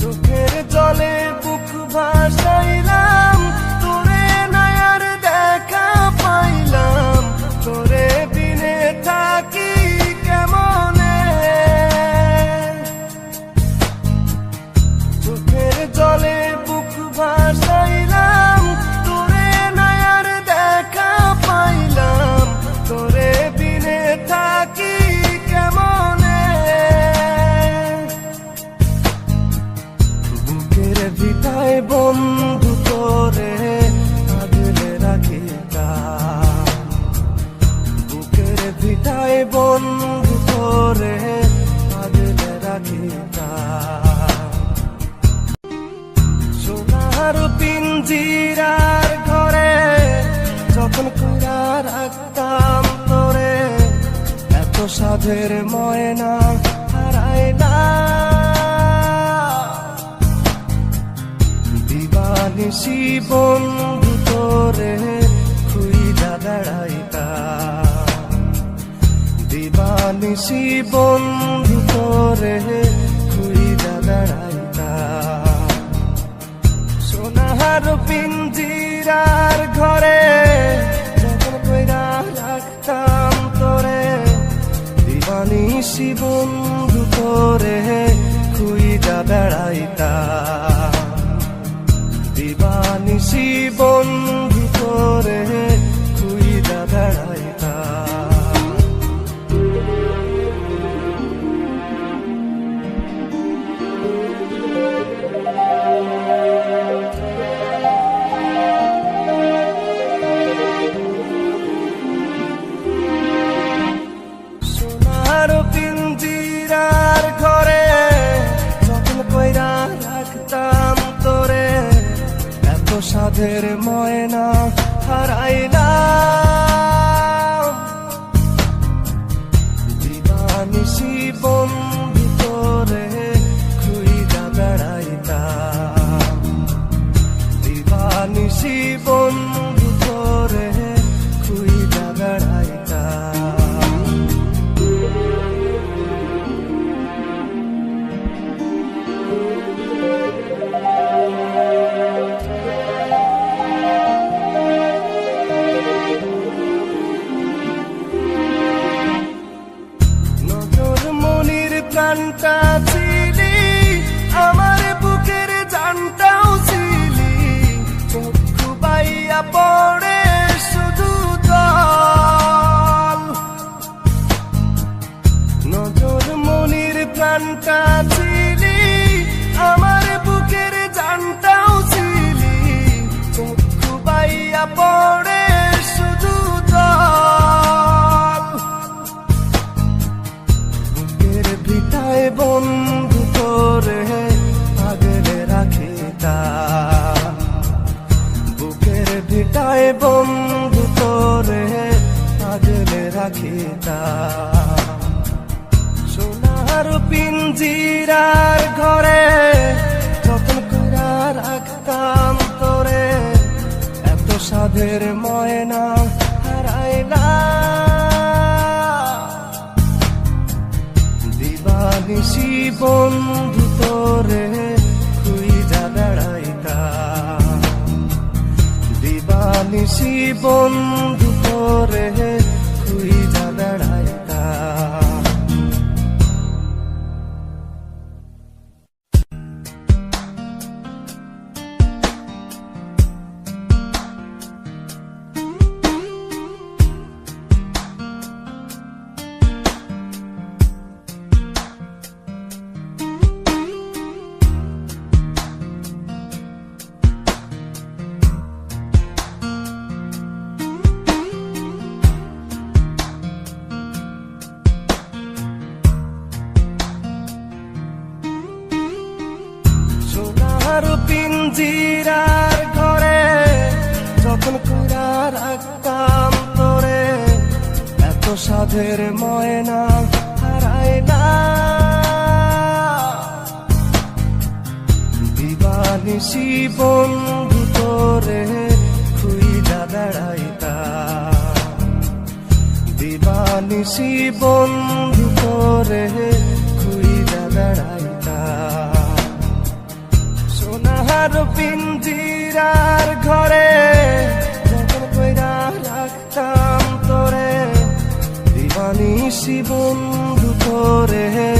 চোখের জলে বুক ভাসাইলাম বন্ধু তোরে আগলে রাখি বুকের ভিটায় বন্ধু তোরে আগলে রাখি সোনার পিঞ্জিরার ঘরে যখন কইরা রাখতাম তোরে, এত সাধের ময়না দিবানিসি বন্ধু তোরে খুইদা বেড়াইতা দিবানিসি বন্ধু তোরে খুইদা বেড়াইতা সোনার পিঞ্জিরার ঘরে যখন কইরা রাখতাম তোরে দিবানিসি বন্ধু সাধের ময়না হারাই দিবানিসি বন্ধু তোরে খুইদা বেড়াইতাম। দিবানিসি বন্ধু তোরে প্রাণটা ছিলি, আমার বুকের জানটাও ছিলি। চক্ষু বাইয়া পড়ে শুধু বুকের ভিটায় বন্ধু তোরে আগলে রাখিতা। বুকের ভিটায় বন্ধু তোরে আগলে রাখিতা। সোনার পিঞ্জিরার ঘরে যতন কইরা রাখতাম তোরে, এত সাধের ময়না হারাইলা। দিবানিসি বন্ধু তোরে খুইজা বেড়াইতা। দিবানিসি বন্ধু পিঞ্জিরার ঘরে, যখন কইরা রাখতাম তোরে, এত সাধের ময়না হারায় না। দিবানিসি বন্ধু তোরে খুইজা বেড়াইতা। দিবানিসি বন্ধু তোরে খুইজা বেড়াইতা। সোনার পিঞ্জিরার ঘরে যখন কইরা রাখতাম তোরে দিবানি শিবন্ধু তোরে।